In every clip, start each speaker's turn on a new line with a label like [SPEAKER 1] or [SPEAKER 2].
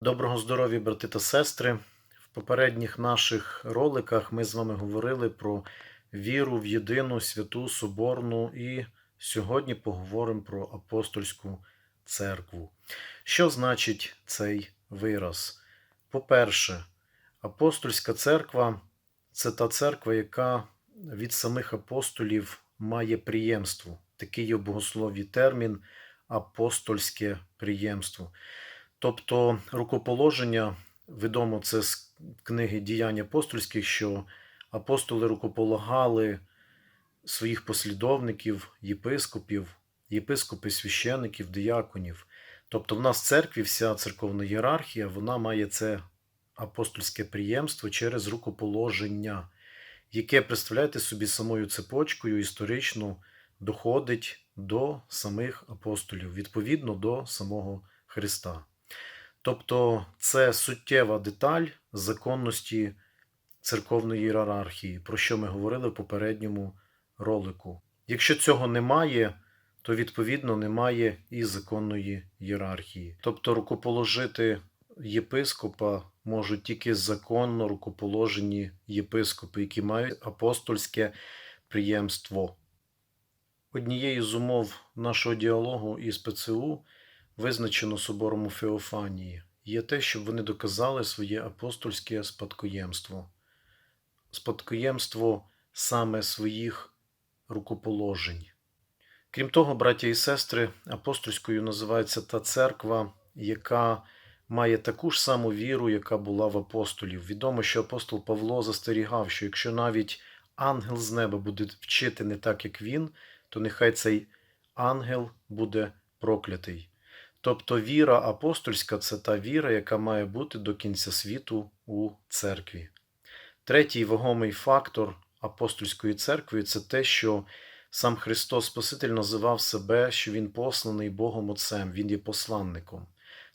[SPEAKER 1] Доброго здоров'я, брати та сестри. В попередніх наших роликах ми з вами говорили про віру в єдину святу Соборну і сьогодні поговоримо про апостольську церкву. Що значить цей вираз? По-перше, апостольська церква це та церква, яка від самих апостолів має приємство. Такий є в богослові термін апостольське приємство. Тобто рукоположення, відомо це з книги діянь апостольських, що апостоли рукополагали своїх послідовників, єпископів, єпископи священиків, дияконів. Тобто в нас в церкві вся церковна ієрархія, вона має це апостольське приємство через рукоположення, яке, представляєте собі, самою цепочкою історично доходить до самих апостолів, відповідно до самого Христа. Тобто це суттєва деталь законності церковної ієрархії, про що ми говорили в попередньому ролику. Якщо цього немає, то відповідно немає і законної ієрархії. Тобто рукоположити єпископа можуть тільки законно рукоположені єпископи, які мають апостольське приємство. Однією з умов нашого діалогу із ПЦУ визначено собором у Феофанії, є те, щоб вони доказали своє апостольське спадкоємство, спадкоємство саме своїх рукоположень. Крім того, браття і сестри, апостольською називається та церква, яка має таку ж саму віру, яка була в апостолів. Відомо, що апостол Павло застерігав, що якщо навіть ангел з неба буде вчити не так, як він, то нехай цей ангел буде проклятий. Тобто віра апостольська це та віра, яка має бути до кінця світу у церкві. Третій вагомий фактор апостольської церкви це те, що сам Христос Спаситель називав себе, що Він посланий Богом Отцем, Він є посланником.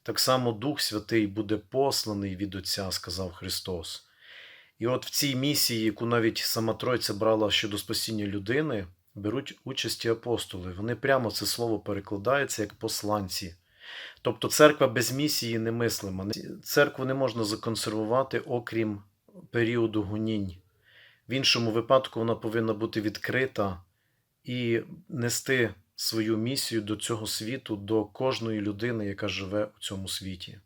[SPEAKER 1] Так само Дух Святий буде посланий від Отця, сказав Христос. І от в цій місії, яку навіть сама Тройця брала щодо спасіння людини, беруть участь і апостоли. Вони прямо це слово перекладаються як посланці. Тобто церква без місії немислима. Церкву не можна законсервувати, окрім періоду гонінь. В іншому випадку вона повинна бути відкрита і нести свою місію до цього світу, до кожної людини, яка живе у цьому світі.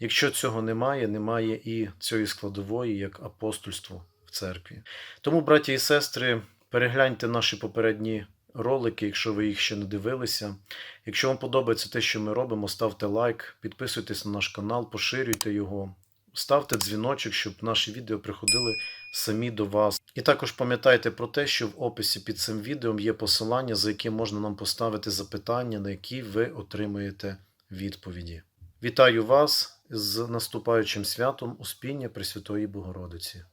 [SPEAKER 1] Якщо цього немає, немає і цієї складової як апостольство в церкві. Тому, браті і сестри, перегляньте наші попередні ролики, якщо ви їх ще не дивилися. Якщо вам подобається те, що ми робимо, ставте лайк, підписуйтесь на наш канал, поширюйте його, ставте дзвіночок, щоб наші відео приходили самі до вас. І також пам'ятайте про те, що в описі під цим відео є посилання, за яким можна нам поставити запитання, на які ви отримаєте відповіді. Вітаю вас з наступаючим святом Успіння Пресвятої Богородиці.